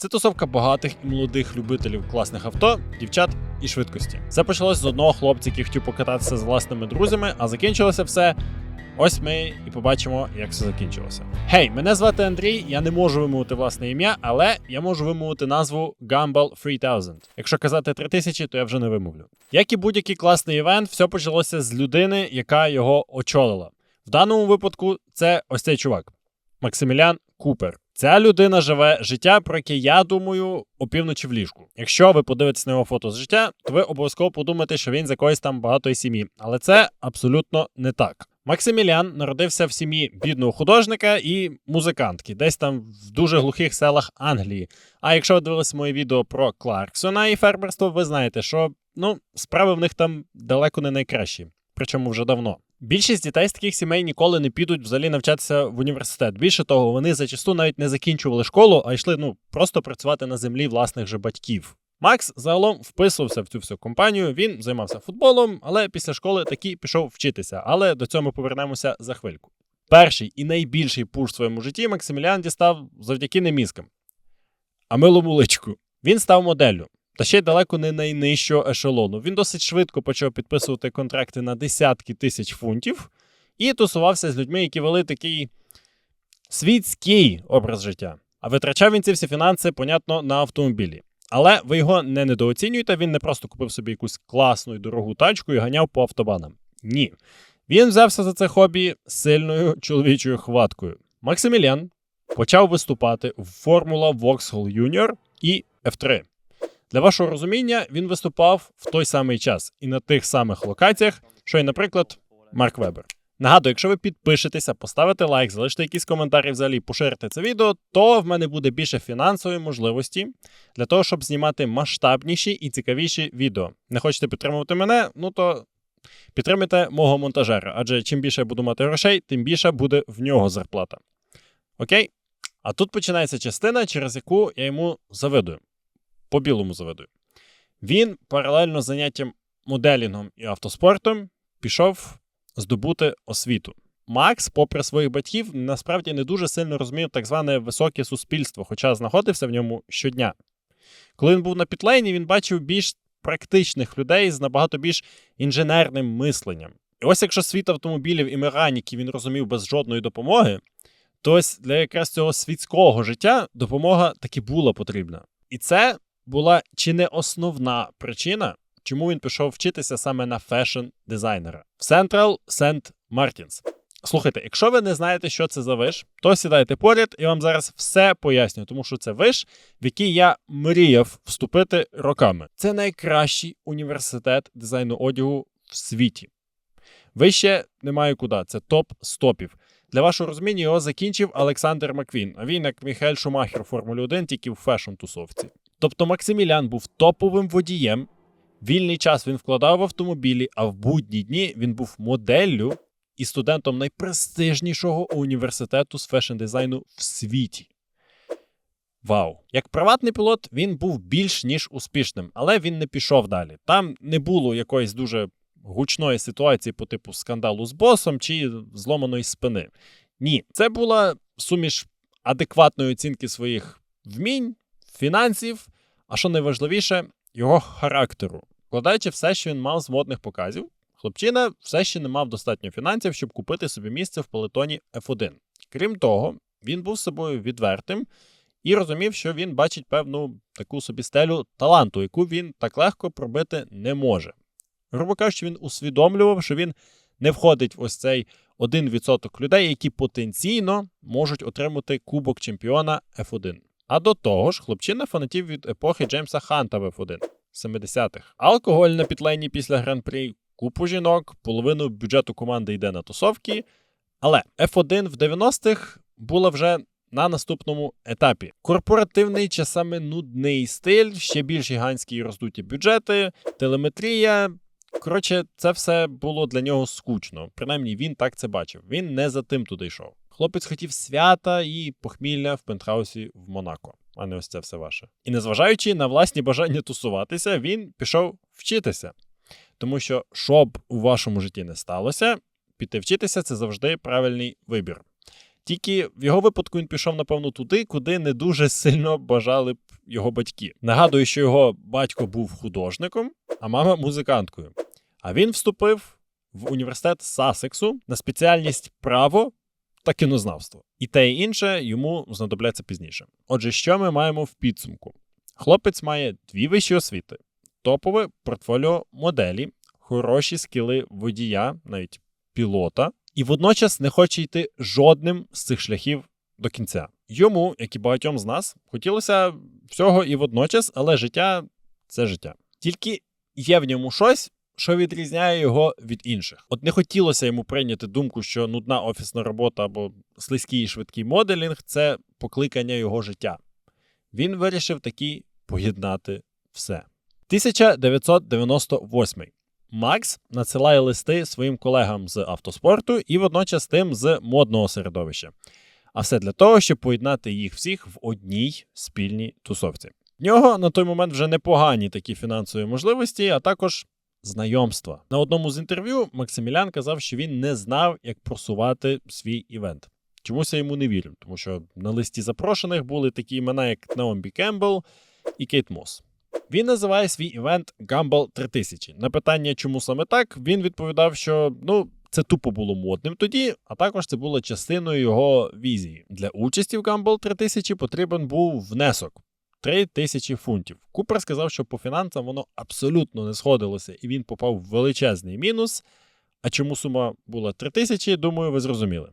Це тусовка багатих і молодих любителів класних авто, дівчат і швидкості. Все почалось з одного хлопця, який хотів покататися з власними друзями, а закінчилося все. Ось ми і побачимо, як все закінчилося. Гей, мене звати Андрій. Я не можу вимовити власне ім'я, але я можу вимовити назву Gumball 3000. Якщо казати 3000, то я вже не вимовлю. Як і будь-який класний івент, все почалося з людини, яка його очолила. В даному випадку це ось цей чувак. Максимілян Купер. Ця людина живе життя, про яке я думаю опівночі в ліжку. Якщо ви подивитесь на його фото з життя, то ви обов'язково подумаєте, що він з якоїсь там багатої сім'ї. Але це абсолютно не так. Максимілян народився в сім'ї бідного художника і музикантки, десь там в дуже глухих селах Англії. А якщо ви дивились моє відео про Кларксона і фермерство, ви знаєте, що ну справи в них там далеко не найкращі, причому вже давно. Більшість дітей з таких сімей ніколи не підуть взагалі навчатися в університет. Більше того, вони зачасту навіть не закінчували школу, а йшли ну просто працювати на землі власних же батьків. Макс загалом вписувався в цю всю компанію. Він займався футболом, але після школи таки пішов вчитися. Але до цього ми повернемося за хвильку. Перший і найбільший пуш в своєму житті Максимілян дістав завдяки не мізкам, а милому личку. Він став моделлю. Та ще й далеко не найнижчого ешелону. Він досить швидко почав підписувати контракти на десятки тисяч фунтів і тусувався з людьми, які вели такий світський образ життя. А витрачав він ці всі фінанси, понятно, на автомобілі. Але ви його не недооцінюєте, він не просто купив собі якусь класну і дорогу тачку і ганяв по автобанам. Ні. Він взявся за це хобі сильною чоловічою хваткою. Максимілян почав виступати в Формула Vauxhall Junior і F3. Для вашого розуміння, він виступав в той самий час і на тих самих локаціях, що й, наприклад, Марк Вебер. Нагадую, якщо ви підпишетеся, поставите лайк, залишите якісь коментарі взагалі, поширите це відео, то в мене буде більше фінансової можливості для того, щоб знімати масштабніші і цікавіші відео. Не хочете підтримувати мене? Ну то підтримайте мого монтажера, адже чим більше я буду мати грошей, тим більше буде в нього зарплата. Окей? А тут починається частина, через яку я йому завидую. По білому завидую. Він паралельно з заняттям моделінгом і автоспортом пішов здобути освіту. Макс, попри своїх батьків, насправді не дуже сильно розумів так зване високе суспільство, хоча знаходився в ньому щодня. Коли він був на пітлейні, він бачив більш практичних людей з набагато більш інженерним мисленням. І ось якщо світ автомобілів і механіки він розумів без жодної допомоги, то ось для якраз цього світського життя допомога таки була потрібна. І це була чи не основна причина, чому він пішов вчитися саме на фешн-дизайнера в Central St. Martins. Слухайте, якщо ви не знаєте, що це за виш, то сідайте поряд, і вам зараз все поясню, тому що це виш, в який я мріяв вступити роками. Це найкращий університет дизайну одягу в світі. Вище немає куди, це топ стопів. Для вашого розуміння його закінчив Олександр Маквін, а він як Міхель Шумахер у Формулі 1 тільки в фешн-тусовці. Тобто Максимілян був топовим водієм, вільний час він вкладав в автомобілі, а в будні дні він був моделлю і студентом найпрестижнішого університету з фешн-дизайну в світі. Вау! Як приватний пілот він був більш ніж успішним, але він не пішов далі. Там не було якоїсь дуже гучної ситуації по типу скандалу з босом чи зломаної спини. Ні, це була суміш адекватної оцінки своїх вмінь, фінансів, а що найважливіше, його характеру. Вкладаючи все, що він мав з модних показів, хлопчина все ще не мав достатньо фінансів, щоб купити собі місце в пелетоні F1. Крім того, він був собою відвертим і розумів, що він бачить певну таку собі стелю таланту, яку він так легко пробити не може. Грубо кажучи, він усвідомлював, що він не входить в ось цей 1% людей, які потенційно можуть отримати кубок чемпіона F1. А до того ж, хлопчина фанатів від епохи Джеймса Ханта в F1 70-х. Алкоголь на пітлейні після гран-прі, купу жінок, половину бюджету команди йде на тусовки. Але F1 в 90-х була вже на наступному етапі. Корпоративний часами нудний стиль, ще більш гігантські і роздуті бюджети, телеметрія. Коротше, це все було для нього скучно. Принаймні він так це бачив. Він не за тим туди йшов. Хлопець хотів свята і похмілля в пентхаусі в Монако, а не ось це все ваше. І незважаючи на власні бажання тусуватися, він пішов вчитися. Тому що, що б у вашому житті не сталося, піти вчитися це завжди правильний вибір. Тільки в його випадку він пішов, напевно, туди, куди не дуже сильно бажали б його батьки. Нагадую, що його батько був художником, а мама музиканткою. А він вступив в університет Сасексу на спеціальність право та кінознавство. І те і інше йому знадобляться пізніше. Отже, що ми маємо в підсумку? Хлопець має дві вищі освіти, топове портфоліо моделі, хороші скіли водія, навіть пілота, і водночас не хоче йти жодним з цих шляхів до кінця. Йому, як і багатьом з нас, хотілося всього і водночас, але життя це життя. Тільки є в ньому щось, що відрізняє його від інших. От не хотілося йому прийняти думку, що нудна офісна робота або слизький і швидкий моделінг це покликання його життя. Він вирішив таки поєднати все. 1998. Макс надсилає листи своїм колегам з автоспорту і водночас тим з модного середовища. А все для того, щоб поєднати їх всіх в одній спільній тусовці. В нього на той момент вже непогані такі фінансові можливості, а також знайомства. На одному з інтерв'ю Максимілян казав, що він не знав, як просувати свій івент. Чомусь я йому не вірю, тому що на листі запрошених були такі імена, як Наомбі Кембл і Кейт Мос. Він називає свій івент Gumball 3000. На питання, чому саме так, він відповідав, що ну. Це тупо було модним тоді, а також це було частиною його візії. Для участі в Gumball 3000 потрібен був внесок 3 тисячі фунтів. Купер сказав, що по фінансам воно абсолютно не сходилося, і він попав в величезний мінус. А чому сума була 3 тисячі, думаю, ви зрозуміли.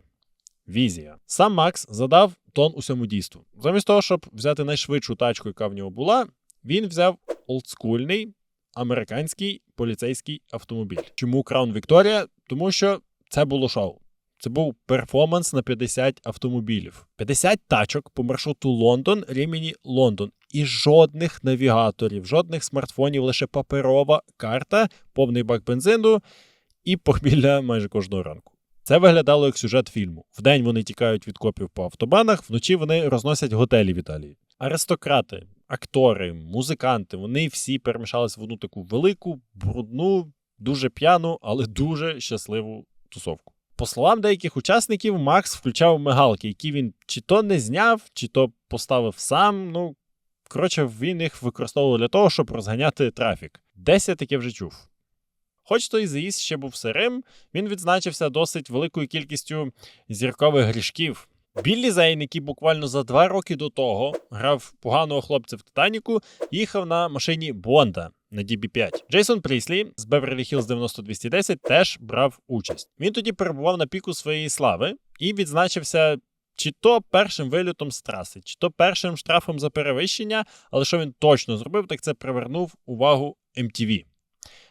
Візія. Сам Макс задав тон усьому дійству. Замість того, щоб взяти найшвидшу тачку, яка в нього була, він взяв олдскульний американський поліцейський автомобіль. Чому Crown Victoria? Тому що це було шоу. Це був перформанс на 50 автомобілів. 50 тачок по маршруту Лондон, Рімені Лондон. І жодних навігаторів, жодних смартфонів, лише паперова карта, повний бак бензину і похмілля майже кожного ранку. Це виглядало як сюжет фільму. Вдень вони тікають від копів по автобанах, вночі вони розносять готелі в Італії. Аристократи, актори, музиканти, вони всі перемішались в одну таку велику, брудну, дуже п'яну, але дуже щасливу тусовку. По словам деяких учасників, Макс включав мигалки, які він чи то не зняв, чи то поставив сам. Ну, коротше, він їх використовував для того, щоб розганяти трафік. Десь я таке вже чув. Хоч той заїзд ще був сирим, він відзначився досить великою кількістю зіркових грішків. Біллі Зейн, який буквально за два роки до того грав поганого хлопця в Титаніку, їхав на машині Бонда на DB5. Джейсон Пріслі з Beverly Hills 90210 теж брав участь. Він тоді перебував на піку своєї слави і відзначився. Чи то першим вилітом з траси, чи то першим штрафом за перевищення, але що він точно зробив, так це привернув увагу MTV.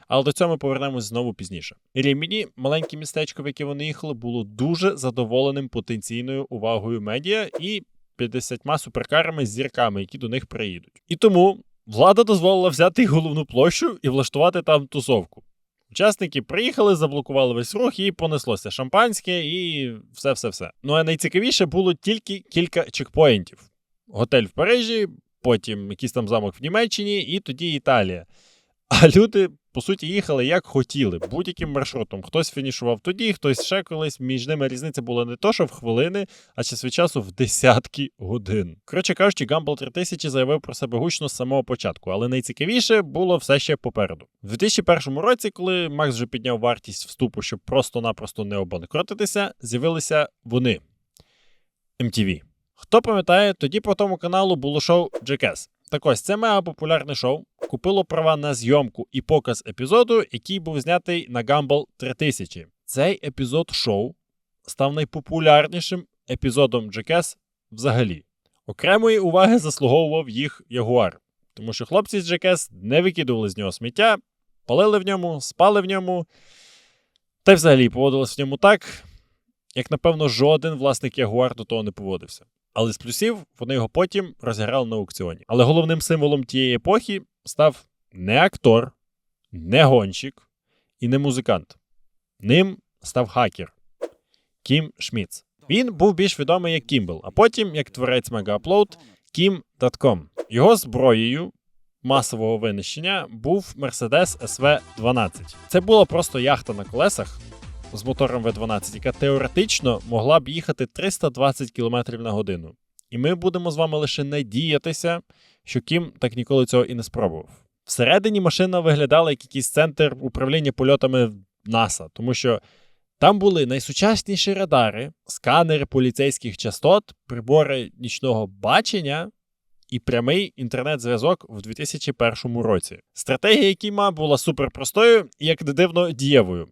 Але до цього ми повернемось знову пізніше. Ріміні, маленьке містечко, в яке вони їхали, було дуже задоволеним потенційною увагою медіа і 50 суперкарами з зірками, які до них приїдуть. І тому влада дозволила взяти головну площу і влаштувати там тусовку. Учасники приїхали, заблокували весь рух і понеслося шампанське і все-все-все. Ну а найцікавіше було тільки кілька чекпоінтів: готель в Парижі, потім якийсь там замок в Німеччині, і тоді Італія. А люди, по суті, їхали як хотіли, будь-яким маршрутом. Хтось фінішував тоді, хтось ще колись. Між ними різниця була не то, що в хвилини, а час від часу в десятки годин. Коротше кажучи, Gumball 3000 заявив про себе гучно з самого початку, але найцікавіше було все ще попереду. У 2001 році, коли Макс вже підняв вартість вступу, щоб просто-напросто не обанкротитися, з'явилися вони MTV. Хто пам'ятає, тоді по тому каналу було шоу Jackass. Так ось це мега популярне шоу купило права на зйомку і показ епізоду, який був знятий на Gumball 3000. Цей епізод шоу став найпопулярнішим епізодом Jackass взагалі. Окремої уваги заслуговував їх Ягуар, тому що хлопці з Jackass не викидували з нього сміття, палили в ньому, спали в ньому, та й взагалі поводились в ньому так, як, напевно, жоден власник Ягуар до того не поводився. Але з плюсів вони його потім розіграли на аукціоні. Але головним символом тієї епохи став не актор, не гонщик і не музикант. Ним став хакер Кім Шміц. Він був більш відомий як Кімбл, а потім як творець мегааплоуд Kim.com. Його зброєю масового винищення був Mercedes SV12. Це була просто яхта на колесах, з мотором V12, яка теоретично могла б їхати 320 км на годину. І ми будемо з вами лише надіятися, що Кім так ніколи цього і не спробував. Всередині машина виглядала як якийсь центр управління польотами НАСА, тому що там були найсучасніші радари, сканери поліцейських частот, прибори нічного бачення і прямий інтернет-зв'язок в 2001 році. Стратегія Кіма була суперпростою і, як не дивно, дієвою.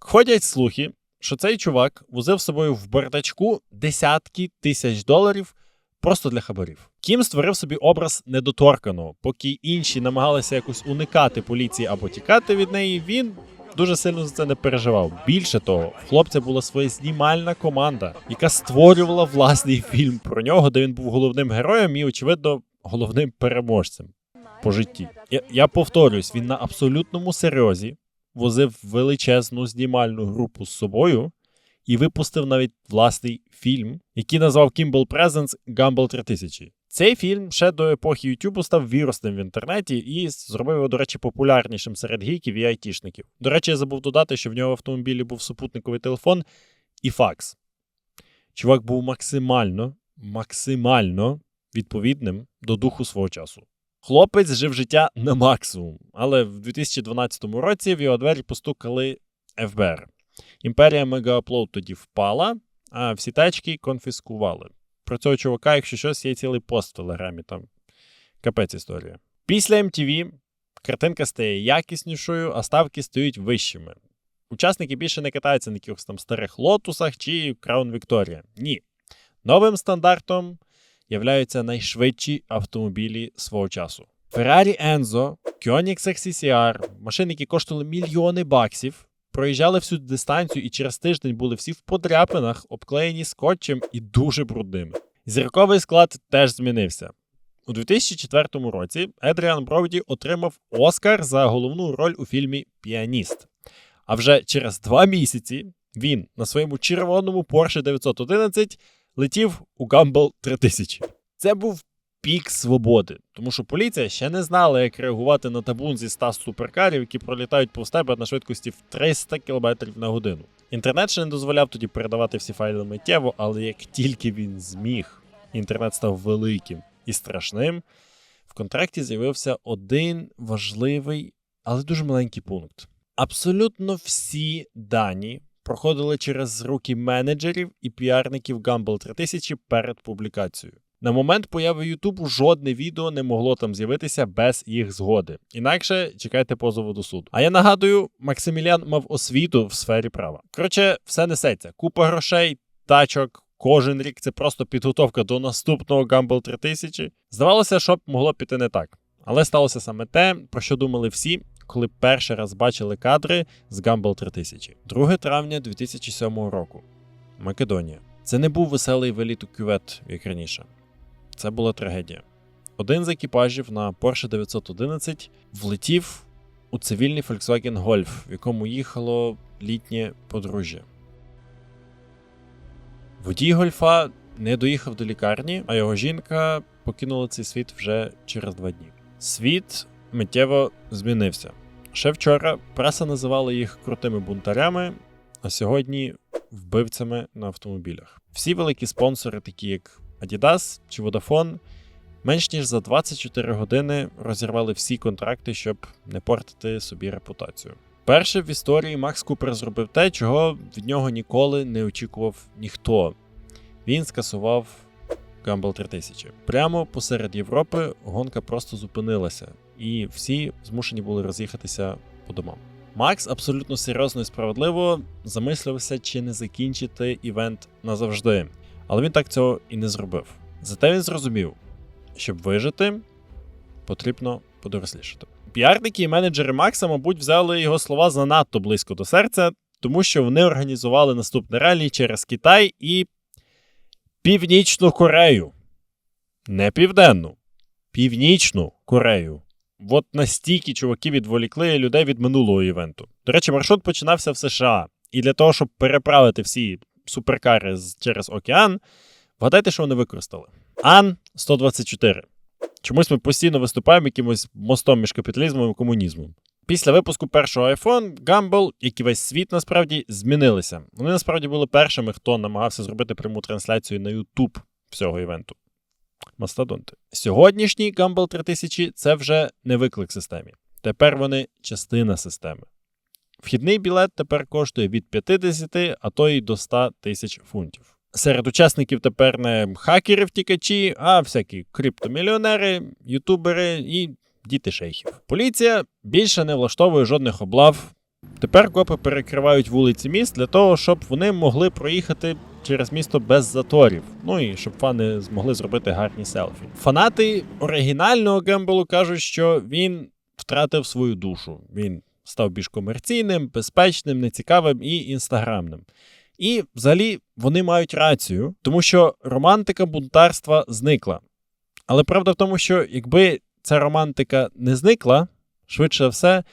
Ходять слухи, що цей чувак возив собою в бардачку десятки тисяч доларів просто для хабарів. Кім створив собі образ недоторканого, поки інші намагалися якось уникати поліції або тікати від неї. Він дуже сильно за це не переживав. Більше того, в хлопця була своя знімальна команда, яка створювала власний фільм про нього, де він був головним героєм і, очевидно, головним переможцем по житті. Я, я повторюсь, він на абсолютному серйозі возив величезну знімальну групу з собою і випустив навіть власний фільм, який назвав Kimball Presents Gumball 3000. Цей фільм ще до епохи Ютубу став вірусним в інтернеті і зробив його, до речі, популярнішим серед гіків і айтішників. До речі, я забув додати, що в нього в автомобілі був супутниковий телефон і факс. Чувак був максимально, максимально відповідним до духу свого часу. Хлопець жив життя на максимум, але в 2012 році в його двері постукали ФБР. Імперія Мегааплоуд тоді впала, а всі тачки конфіскували. Про цього чувака, якщо щось, є цілий пост в телеграмі, там капець історія. Після MTV картинка стає якіснішою, а ставки стають вищими. Учасники більше не катаються на якихось там старих лотусах чи Crown Victoria. Ні. Новим стандартом являються найшвидші автомобілі свого часу. Ferrari Enzo, Koenigsegg CCR, машини, які коштували мільйони баксів, проїжджали всю дистанцію і через тиждень були всі в подряпинах, обклеєні скотчем і дуже брудними. Зірковий склад теж змінився. У 2004 році Едріан Броуді отримав Оскар за головну роль у фільмі Піаніст. А вже через два місяці він на своєму червоному Porsche 911 летів у Гамбл 3000. Це був пік свободи, тому що поліція ще не знала, як реагувати на табун зі 100 суперкарів, які пролітають повз тебе на швидкості в 300 км на годину. Інтернет ще не дозволяв тоді передавати всі файли миттєво, але як тільки він зміг, інтернет став великим і страшним. В контракті з'явився один важливий, але дуже маленький пункт. Абсолютно всі дані проходили через руки менеджерів і піарників Gumball 3000 перед публікацією. На момент появи Ютубу жодне відео не могло там з'явитися без їх згоди. Інакше чекайте позову до суду. А я нагадую, Максиміліан мав освіту в сфері права. Коротше, все несеться. Купа грошей, тачок. Кожен рік це просто підготовка до наступного Gumball 3000. Здавалося, що б могло піти не так. Але сталося саме те, про що думали всі, коли перший раз бачили кадри з Gumball 3000. 2 травня 2007 року. Македонія. Це не був веселий веліту кювет, як раніше. Це була трагедія. Один з екіпажів на Porsche 911 влетів у цивільний Volkswagen Golf, в якому їхало літнє подружжя. Водій гольфа не доїхав до лікарні, а його жінка покинула цей світ вже через два дні. Світ миттєво змінився. Ще вчора преса називала їх крутими бунтарями, а сьогодні вбивцями на автомобілях. Всі великі спонсори, такі як Adidas чи Vodafone, менш ніж за 24 години розірвали всі контракти, щоб не портити собі репутацію. Перше в історії Макс Купер зробив те, чого від нього ніколи не очікував ніхто. Він скасував Gumball 3000. Прямо посеред Європи гонка просто зупинилася, і всі змушені були роз'їхатися по домам. Макс абсолютно серйозно і справедливо замислився, чи не закінчити івент назавжди, але він так цього і не зробив. Зате він зрозумів, щоб вижити, потрібно подорослішати. Піарники і менеджери Макса, мабуть, взяли його слова занадто близько до серця, тому що вони організували наступне ралі через Китай і Північну Корею. Не південну, Північну Корею. От настільки чуваки відволікли людей від минулого івенту. До речі, маршрут починався в США. І для того, щоб переправити всі суперкари через океан, вгадайте, що вони використали. Ан-124. Чомусь ми постійно виступаємо якимось мостом між капіталізмом і комунізмом. Після випуску першого iPhone, Gumball, як і весь світ насправді змінилися. Вони насправді були першими, хто намагався зробити пряму трансляцію на YouTube всього івенту. Мастодонти. Сьогоднішній Gumball 3000 це вже не виклик системі. Тепер вони частина системи. Вхідний білет тепер коштує від 50, а то й до 100 тисяч фунтів. Серед учасників тепер не хакери втікачі, а всякі криптомільйонери, ютубери і діти шейхів. Поліція більше не влаштовує жодних облав. Тепер копи перекривають вулиці міст для того, щоб вони могли проїхати через місто без заторів. Ну і щоб фани змогли зробити гарні селфі. Фанати оригінального Гембелу кажуть, що він втратив свою душу. Він став більш комерційним, безпечним, нецікавим і інстаграмним. І взагалі вони мають рацію, тому що романтика бунтарства зникла. Але правда в тому, що якби ця романтика не зникла, швидше все,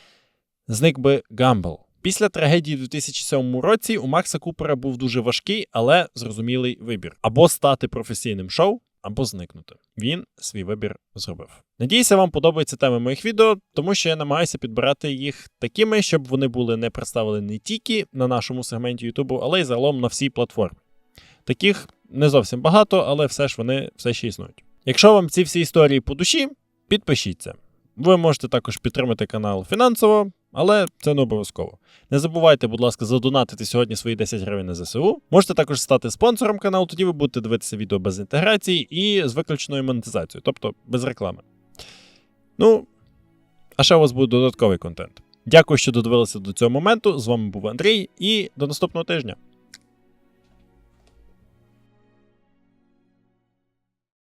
зник би Гамбл. Після трагедії у 2007 році у Макса Купера був дуже важкий, але зрозумілий вибір: або стати професійним шоу, або зникнути. Він свій вибір зробив. Надіюся, вам подобаються теми моїх відео, тому що я намагаюся підбирати їх такими, щоб вони були не представлені не тільки на нашому сегменті Ютубу, але й загалом на всій платформі. Таких не зовсім багато, але все ж вони все ще існують. Якщо вам ці всі історії по душі, підпишіться. Ви можете також підтримати канал фінансово, але це не обов'язково. Не забувайте, будь ласка, задонатити сьогодні свої 10 гривень на ЗСУ. Можете також стати спонсором каналу, тоді ви будете дивитися відео без інтеграції і з виключеною монетизацією, тобто без реклами. Ну, а ще у вас буде додатковий контент. Дякую, що додивилися до цього моменту. З вами був Андрій, і до наступного тижня.